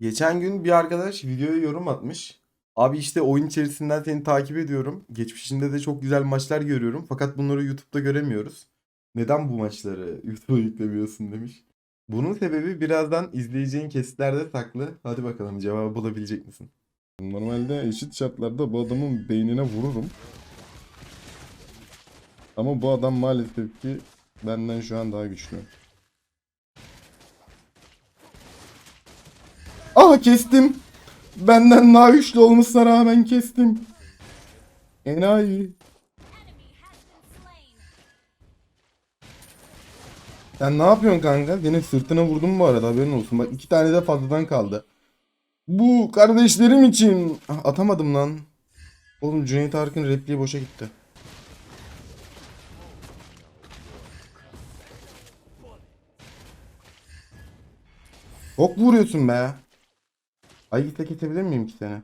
Geçen gün bir arkadaş videoya yorum atmış. Abi işte oyun içerisinden seni takip ediyorum. Geçmişinde de çok güzel maçlar görüyorum. Fakat bunları YouTube'da göremiyoruz. Neden bu maçları YouTube'a yüklemiyorsun demiş. Bunun sebebi birazdan izleyeceğin kesitlerde saklı. Hadi bakalım cevabı bulabilecek misin? Normalde eşit şartlarda bu adamın beynine vururum. Ama bu adam maalesef ki benden şu an daha güçlü. Ah kestim. Benden daha güçlü olmasına rağmen kestim. Enayi. Sen ne yapıyorsun kanka? Senin sırtına vurdum bu arada haberin olsun. Bak iki tane de fazladan kaldı. Bu kardeşlerim için. Ah, atamadım lan. Oğlum Cüneyt Arkın repliği boşa gitti. Çok vuruyorsun be. Ay gitse kesebilir miyim ki seni?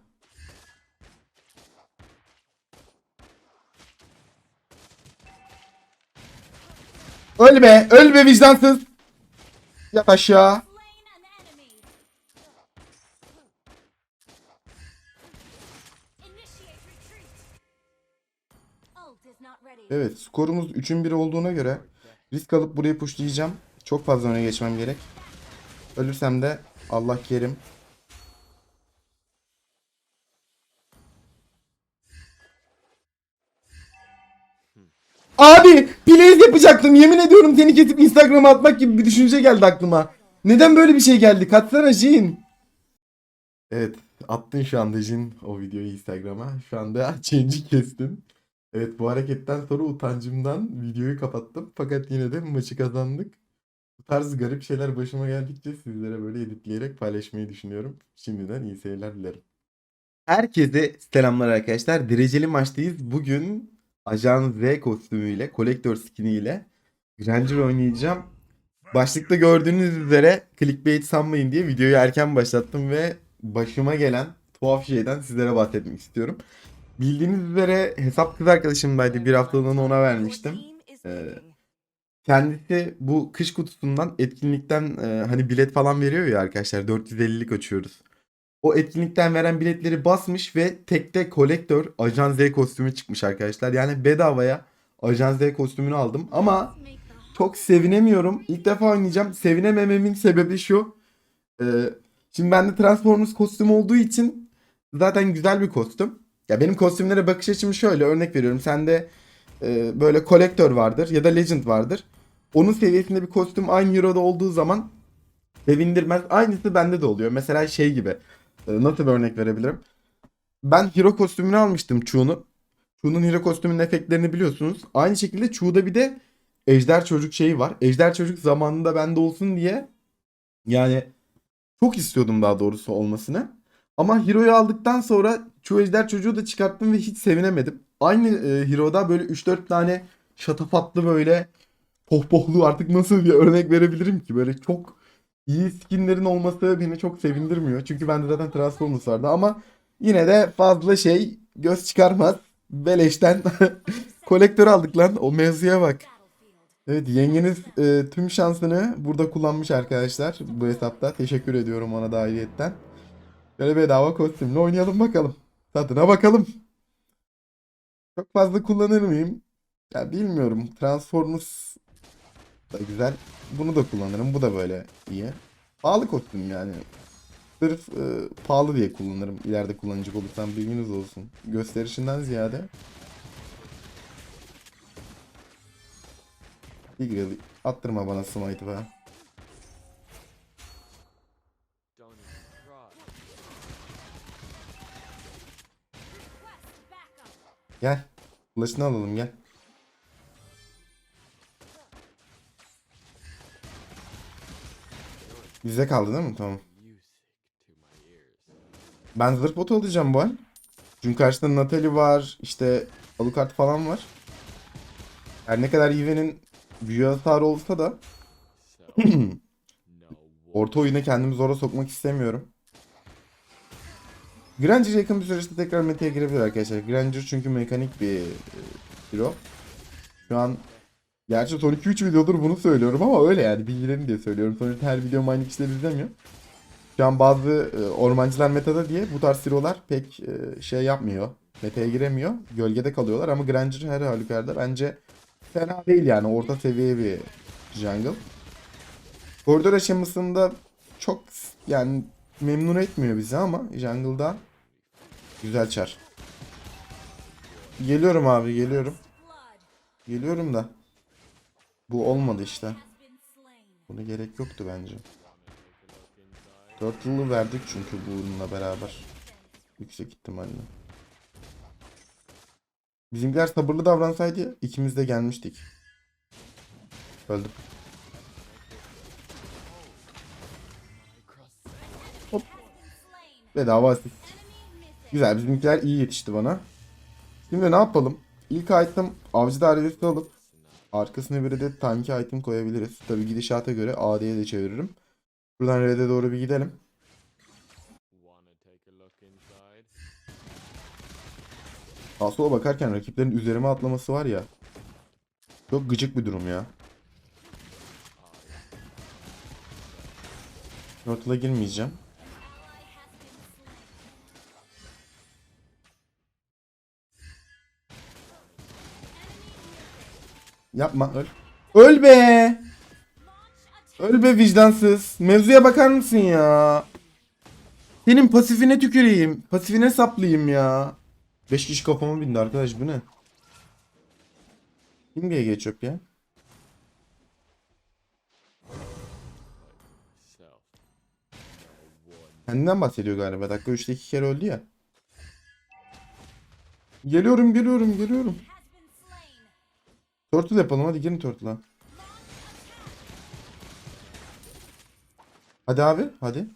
Öl be, öl be vicdansız. Yat aşağı. Evet skorumuz 3'ün 1 olduğuna göre risk alıp burayı pushlayacağım. Çok fazla öne geçmem gerek. Ölürsem de Allah kerim. Plays yapacaktım yemin ediyorum seni kesip Instagram'a atmak gibi bir düşünce geldi aklıma. Neden böyle bir şey geldi? Katsana Jin. Evet attın şu anda Jin o videoyu Instagram'a. Şu anda change'i kestin. Evet bu hareketten sonra utancımdan videoyu kapattım. Fakat yine de maçı kazandık. Bu tarz garip şeyler başıma geldikçe sizlere böyle editleyerek paylaşmayı düşünüyorum. Şimdiden iyi seyirler dilerim. Herkese selamlar arkadaşlar. Dereceli maçtayız. Bugün Ajan Z kostümüyle, kolektör skiniyle Granger oynayacağım. Başlıkta gördüğünüz üzere clickbait sanmayın diye videoyu erken başlattım ve başıma gelen tuhaf şeyden sizlere bahsetmek istiyorum. Bildiğiniz üzere hesap kız arkadaşımdaydı. Bir haftalığını ona vermiştim. Ee, Kendisi bu kış kutusundan etkinlikten e, hani bilet falan veriyor ya arkadaşlar 450'lik açıyoruz. O etkinlikten veren biletleri basmış ve tekte kolektör Ajan Z kostümü çıkmış arkadaşlar. Yani bedavaya Ajan Z kostümünü aldım ama çok sevinemiyorum. İlk defa oynayacağım. Sevinemememin sebebi şu. Ee, şimdi bende Transformers kostümü olduğu için zaten güzel bir kostüm. Ya benim kostümlere bakış açım şöyle örnek veriyorum. Sende e, böyle kolektör vardır ya da legend vardır. Onun seviyesinde bir kostüm aynı hero'da olduğu zaman sevindirmez. Aynısı bende de oluyor. Mesela şey gibi. E, Nasıl bir örnek verebilirim? Ben hero kostümünü almıştım Chu'nun. Chu'nun hero kostümünün efektlerini biliyorsunuz. Aynı şekilde Chu'da bir de Ejder Çocuk şeyi var. Ejder Çocuk zamanında bende olsun diye yani çok istiyordum daha doğrusu olmasını. Ama Hero'yu aldıktan sonra Chu Ejder Çocuğu da çıkarttım ve hiç sevinemedim. Aynı e, Hero'da böyle 3-4 tane şatafatlı böyle pohpohlu artık nasıl bir örnek verebilirim ki? Böyle çok iyi skinlerin olması beni çok sevindirmiyor. Çünkü bende zaten Transformers vardı ama yine de fazla şey göz çıkarmaz. Beleşten kolektör aldık lan. O mevzuya bak. Evet yengeniz e, tüm şansını burada kullanmış arkadaşlar bu hesapta. Teşekkür ediyorum ona da ayrıyetten. Böyle bedava kostümle oynayalım bakalım. Tadına bakalım. Çok fazla kullanır mıyım? Ya bilmiyorum. Transformers da güzel. Bunu da kullanırım. Bu da böyle iyi. Pahalı kostüm yani. Sırf e, pahalı diye kullanırım. İleride kullanacak olursam bilginiz olsun. Gösterişinden ziyade. Tigreal attırma bana smite'ı be. Gel. Flash'ını alalım gel. Bize kaldı değil mi? Tamam. Ben zırh botu alacağım bu ay. Çünkü karşısında Natalie var. işte Alucard falan var. Her ne kadar Yive'nin büyü hasarı olsa da orta oyuna kendimi zora sokmak istemiyorum. Granger yakın bir süreçte tekrar meta'ya girebilir arkadaşlar. Granger çünkü mekanik bir e, hero. Şu an gerçi son 2-3 videodur bunu söylüyorum ama öyle yani bilgilerini diye söylüyorum. Sonuçta her videom aynı kişiler izlemiyor. Şu an bazı e, ormancılar metada diye bu tarz hero'lar pek e, şey yapmıyor. Meta'ya giremiyor. Gölgede kalıyorlar ama Granger her halükarda bence fena değil yani. Orta seviye bir jungle. Koridor aşamasında çok yani memnun etmiyor bizi ama jungle'da güzel çar. Geliyorum abi geliyorum. Geliyorum da. Bu olmadı işte. Buna gerek yoktu bence. Turtle'ı verdik çünkü bununla beraber. Yüksek ihtimalle. Bizimkiler sabırlı davransaydı ikimiz de gelmiştik. Öldüm. Hop. Bedava asist. Güzel bizimkiler iyi yetişti bana. Şimdi ne yapalım? İlk item avcı dairesi alıp arkasına bir de tanki item koyabiliriz. Tabi gidişata göre AD'ye de çeviririm. Buradan red'e doğru bir gidelim. Sola bakarken rakiplerin üzerime atlaması var ya. Çok gıcık bir durum ya. Turtle'a girmeyeceğim. Yapma öl. Öl be! Öl be vicdansız. Mevzuya bakar mısın ya? Senin pasifine tüküreyim. Pasifine saplayayım ya. 5 kişi kafama bindi arkadaş bu ne? Kim GG çöp ya? Kendinden bahsediyor galiba. Dakika 3'te 2 kere öldü ya. Geliyorum geliyorum geliyorum. Turtle yapalım hadi girin Turtle'a. Hadi abi hadi.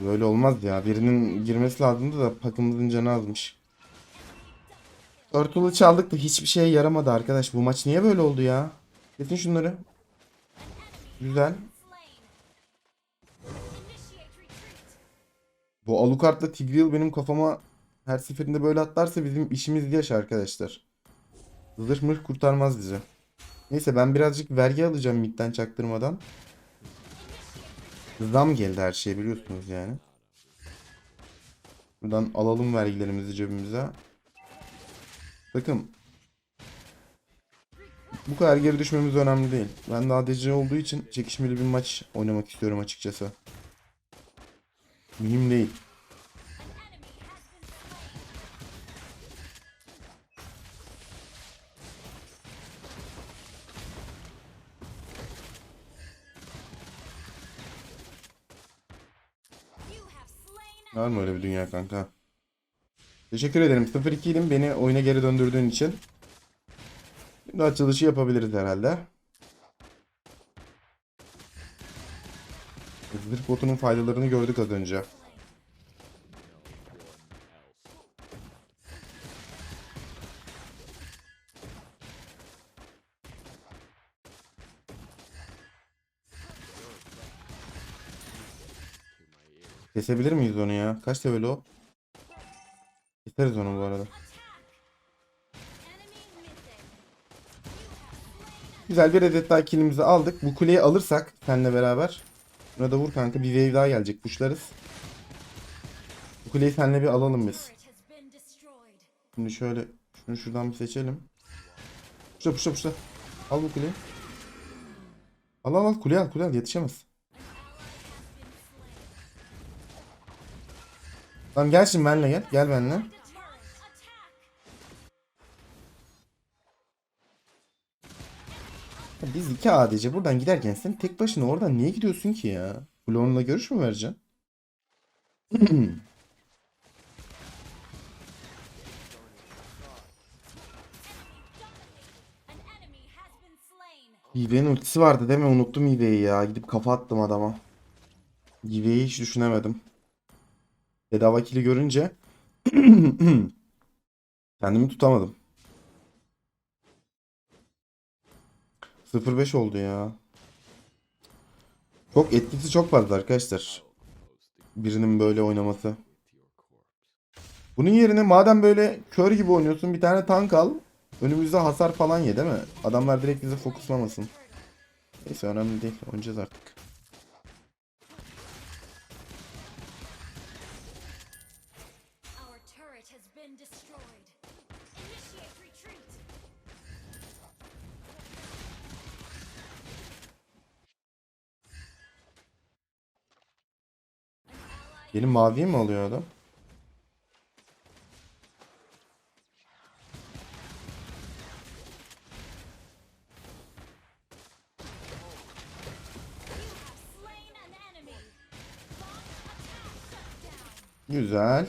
Böyle olmaz ya. Birinin girmesi lazımdı da takımımızın canı azmış. Turtle'ı çaldık da hiçbir şeye yaramadı arkadaş. Bu maç niye böyle oldu ya? Kesin şunları. Güzel. Bu Alucard'la Tigreal benim kafama her seferinde böyle atlarsa bizim işimiz yaş arkadaşlar. Zırh mırh kurtarmaz bizi. Neyse ben birazcık vergi alacağım midden çaktırmadan. Zam geldi her şeye biliyorsunuz yani. Buradan alalım vergilerimizi cebimize. Bakın. Bu kadar geri düşmemiz önemli değil. Ben de ADC olduğu için çekişmeli bir maç oynamak istiyorum açıkçası. Mühim değil. Var mı öyle bir dünya kanka? Teşekkür ederim. 0-2 idim beni oyuna geri döndürdüğün için. Şimdi açılışı yapabiliriz herhalde. Zırh botunun faydalarını gördük az önce. Kesebilir miyiz onu ya? Kaç level o? Keseriz onu bu arada. Güzel bir adet daha killimizi aldık. Bu kuleyi alırsak seninle beraber. Buna da vur kanka. Bir wave daha gelecek. Puşlarız. Bu kuleyi seninle bir alalım biz. Şimdi şöyle şunu şuradan bir seçelim. Puşla puşla puşla. Al bu kuleyi. Al al al kuleyi al kuleyi al yetişemez. Tamam gel şimdi benimle gel. Gel benimle. Ya Biz iki ADC buradan giderken sen tek başına oradan niye gidiyorsun ki ya? Blon'la görüş mü vereceksin? Yive'nin ultisi vardı değil mi? Unuttum Yive'yi ya. Gidip kafa attım adama. Yive'yi hiç düşünemedim. Bedava kili görünce kendimi tutamadım. 0-5 oldu ya. Çok etkisi çok fazla arkadaşlar. Birinin böyle oynaması. Bunun yerine madem böyle kör gibi oynuyorsun bir tane tank al. önümüzde hasar falan ye değil mi? Adamlar direkt bize fokuslamasın. Neyse önemli değil. Oynayacağız artık. Benim maviyi mi alıyor adam? Güzel.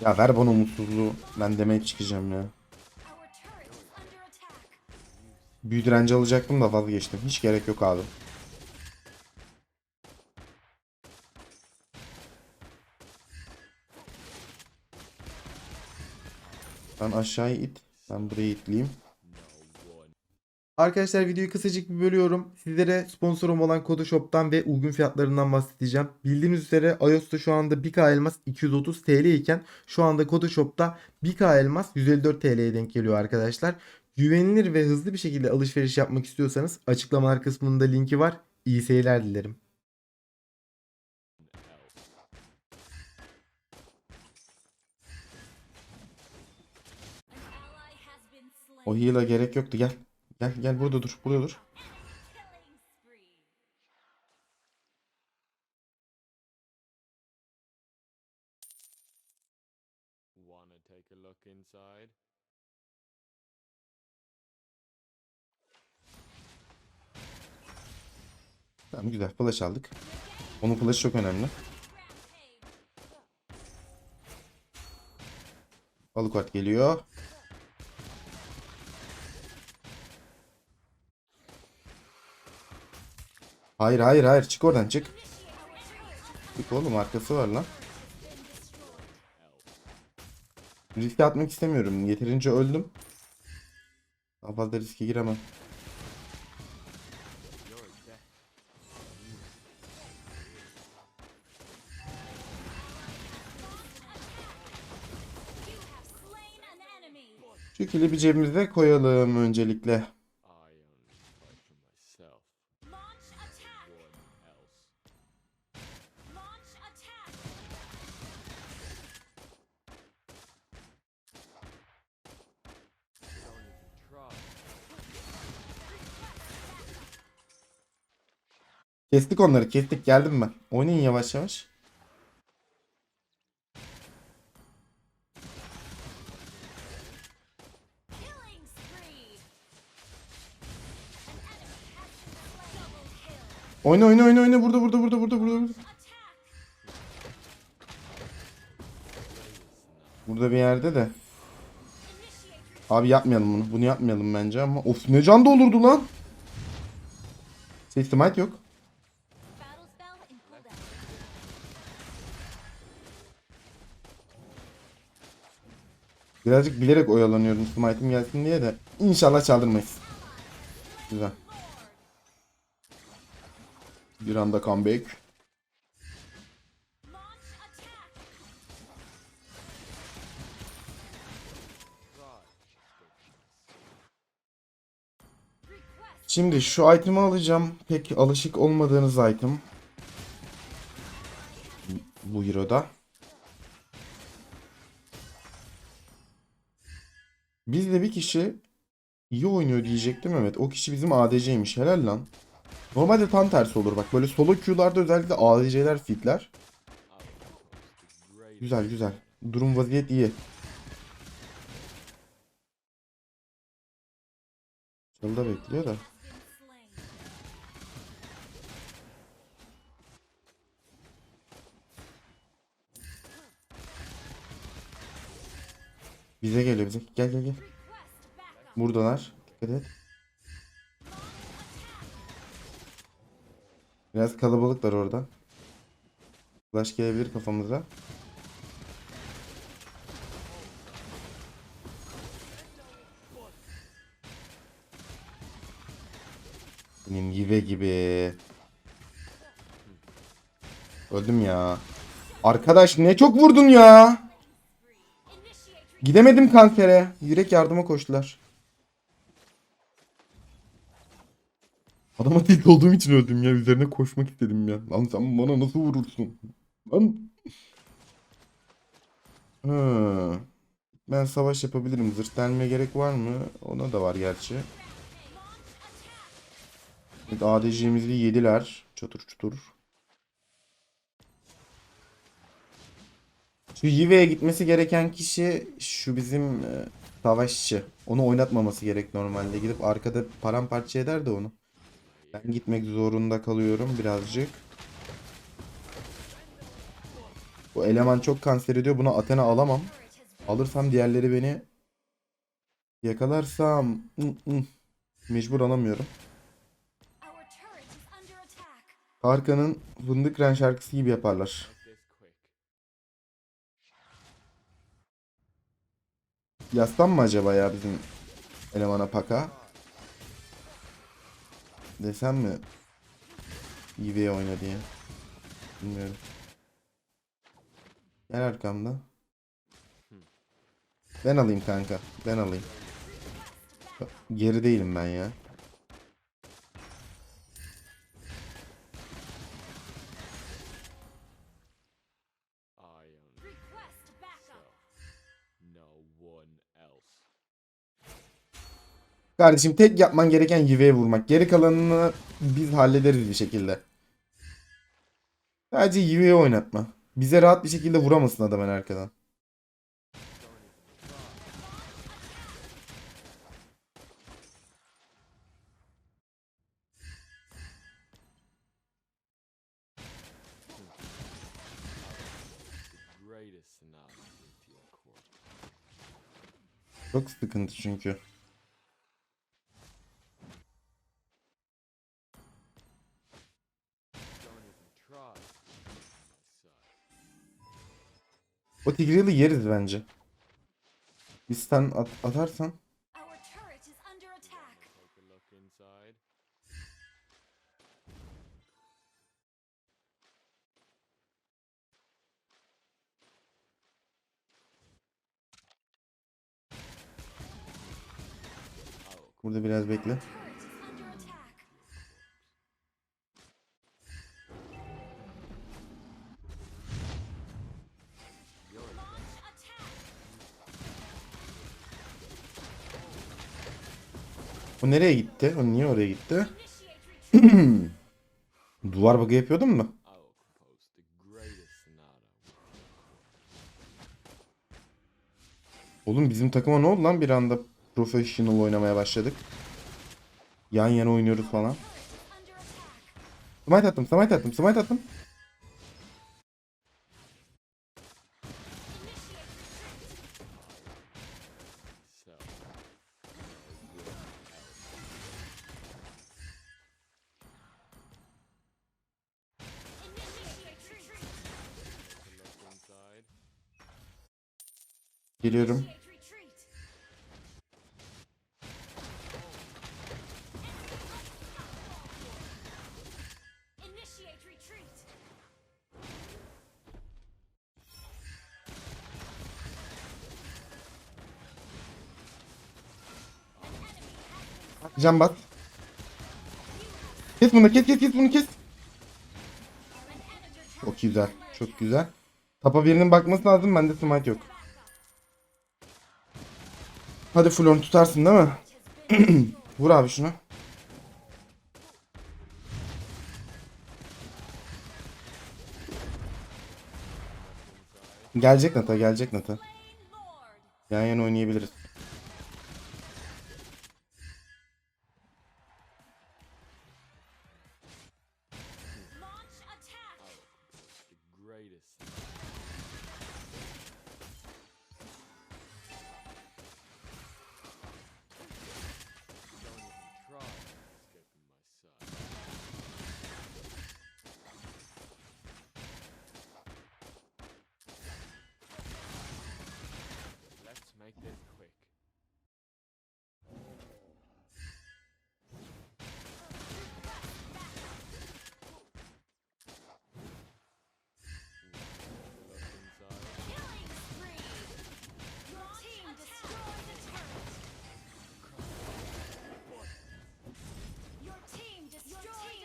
Ya ver bana umutsuzluğu. Ben demeye çıkacağım ya. Büyü direnci alacaktım da vazgeçtim. Hiç gerek yok abi. Ben aşağıya it. Ben buraya itleyeyim. Arkadaşlar videoyu kısacık bir bölüyorum. Sizlere sponsorum olan Kodoshop'tan ve uygun fiyatlarından bahsedeceğim. Bildiğiniz üzere iOS'ta şu anda 1K elmas 230 TL iken şu anda Kodoshop'ta 1K elmas 154 TL'ye denk geliyor arkadaşlar. Güvenilir ve hızlı bir şekilde alışveriş yapmak istiyorsanız açıklamalar kısmında linki var. İyi seyirler dilerim. O heal'a gerek yoktu. Gel. Gel gel burada dur. Burada dur. Tamam güzel. Flash aldık. Onun flash'ı çok önemli. Rampage. Alucard geliyor. Hayır hayır hayır çık oradan çık. Çık oğlum arkası var lan. Riske atmak istemiyorum. Yeterince öldüm. Daha fazla riske giremem. Şu kili bir cebimize koyalım öncelikle. Kestik onları kestik geldim ben. Oynayın yavaş yavaş. Oyna oyna oyna oyna burada burada burada burada burada. burada. Burada bir yerde de. Abi yapmayalım bunu. Bunu yapmayalım bence ama. Of ne can doldurdu lan. Şey smite yok. Birazcık bilerek oyalanıyorum smite'im gelsin diye de. İnşallah çaldırmayız. Güzel. Bir anda comeback. Şimdi şu item'i alacağım. Pek alışık olmadığınız item. Bu hero'da. Bizde bir kişi iyi oynuyor diyecektim evet. O kişi bizim ADC'ymiş. Helal lan. Normalde tam tersi olur bak. Böyle solo queue'larda özellikle ADC'ler fitler. Güzel güzel. Durum vaziyet iyi. Çalda bekliyor da. Bize geliyor bizim. Gel gel gel. Buradalar. Dikkat et. Biraz kalabalıklar orada. Flash gelebilir kafamıza. Benim yive gibi. Öldüm ya. Arkadaş ne çok vurdun ya. Gidemedim kankere. Yürek yardıma koştular. Adama tilt olduğum için öldüm ya. Üzerine koşmak istedim ya. Lan sen bana nasıl vurursun? Lan. Ha. Ben savaş yapabilirim. Zırh delmeye gerek var mı? Ona da var gerçi. Evet, ADC'mizi yediler. Çatır çutur. Şu Yive'ye gitmesi gereken kişi şu bizim e, savaşçı. Onu oynatmaması gerek normalde. Gidip arkada paramparça eder de onu. Ben gitmek zorunda kalıyorum birazcık. Bu eleman çok kanser ediyor. Buna Athena alamam. Alırsam diğerleri beni yakalarsam mecbur alamıyorum. Tarkan'ın Fındık Ren şarkısı gibi yaparlar. Yaslan mı acaba ya bizim elemana paka? Desem mi? Yive'ye oyna diye. Bilmiyorum. Gel arkamda. Ben alayım kanka. Ben alayım. Geri değilim ben ya. Kardeşim tek yapman gereken Yive'ye vurmak. Geri kalanını biz hallederiz bir şekilde. Sadece Yive'yi oynatma. Bize rahat bir şekilde vuramasın adam en arkadan. Çok sıkıntı çünkü. O Tigreal'ı yeriz bence. Bir stun at atarsan. Burada biraz bekle. Nereye gitti? O niye oraya gitti? Duvar bug'ı yapıyordun mu? Oğlum bizim takıma ne oldu lan bir anda professional oynamaya başladık. Yan yana oynuyoruz falan. Smite attım, smite attım, smite attım. Geliyorum. Can bat. Kes bunu, kes kes kes bunu kes. Çok güzel, çok güzel. Tapa birinin bakması lazım, bende smite yok. Hadi Flor'un tutarsın değil mi? Vur abi şunu. Gelecek Nata, gelecek Nata. Yan yana oynayabiliriz.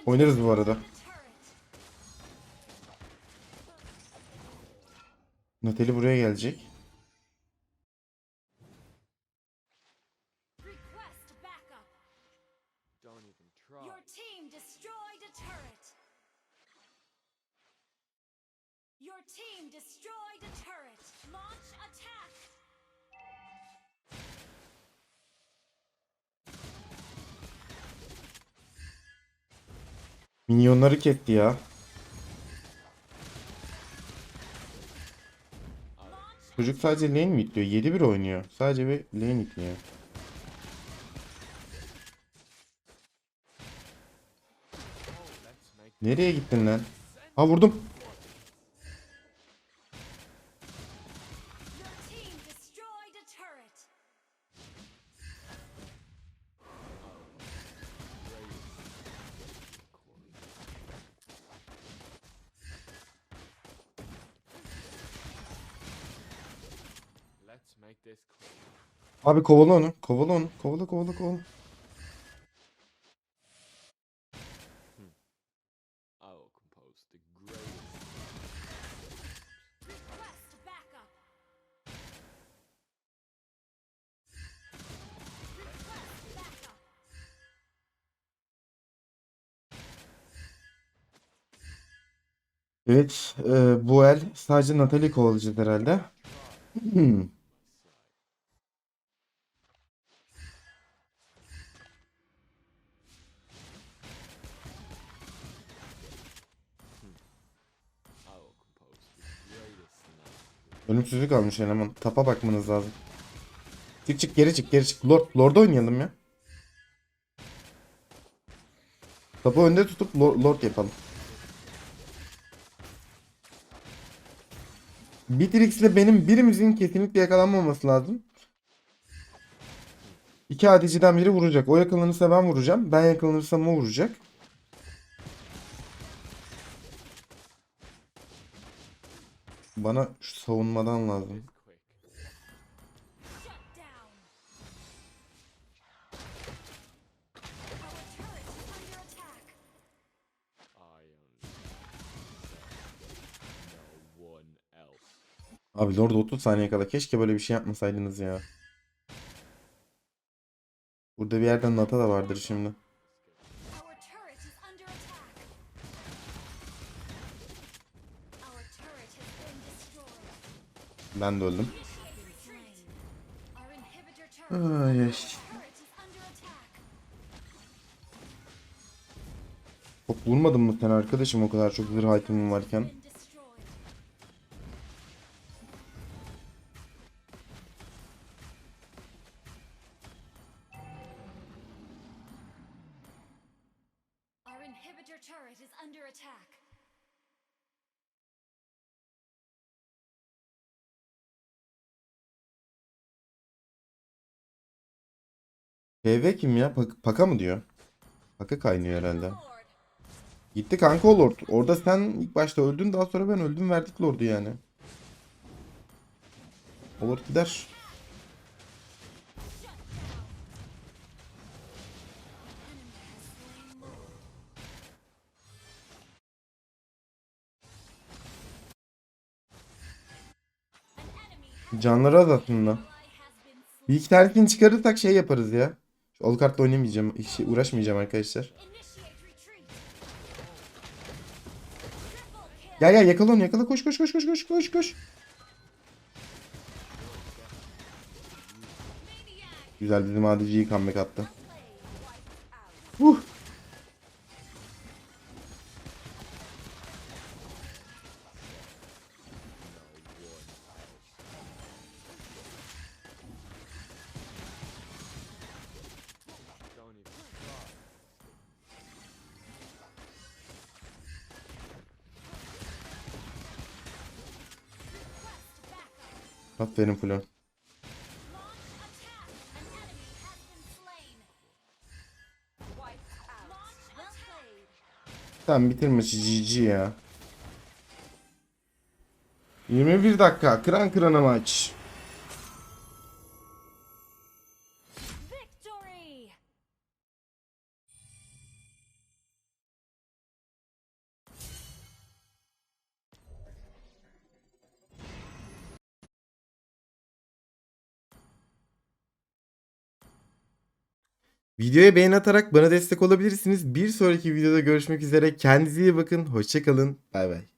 Oynarız bu arada. Natalie buraya gelecek. Minyonları kesti ya. Çocuk sadece lane mi itliyor? 7-1 oynuyor. Sadece bir lane itliyor. Nereye gittin lan? Ha vurdum. Abi kovala onu. Kovala onu. Kovala kovala kovala. Evet. e, bu el sadece Natalie kovalayacağız herhalde. Hmm. Ölümsüzlük almış eleman. Tapa bakmanız lazım. Çık çık geri çık geri çık. Lord, Lord oynayalım ya. Tapı önde tutup Lord, Lord yapalım. Bitrix ile benim birimizin kesinlikle yakalanmaması lazım. İki ADC'den biri vuracak. O yakalanırsa ben vuracağım. Ben yakalanırsam o vuracak. Bana şu savunmadan lazım. Abi Lord 30 saniye kala. Keşke böyle bir şey yapmasaydınız ya. Burada bir yerden Nata da vardır şimdi. Ben de öldüm. Ay, ay. Çok vurmadın mı sen arkadaşım o kadar çok zırh itemim varken? PV kim ya? Pak- Paka mı diyor? Paka kaynıyor herhalde. Gitti kanka o Lord. Orada sen ilk başta öldün daha sonra ben öldüm verdik Lord'u yani. O Lord gider. Canları az aslında. Bir iki tanesini çıkarırsak şey yaparız ya. Alucard'la oynamayacağım. Hiç uğraşmayacağım arkadaşlar. Gel gel yakala onu yakala koş koş koş koş koş koş koş. Güzel bizim ADC'yi comeback attı. Well played. Tamam bitir maçı GG ya. 21 dakika kıran kırana maç. Videoya beğeni atarak bana destek olabilirsiniz. Bir sonraki videoda görüşmek üzere. Kendinize iyi bakın. Hoşçakalın. Bay bay.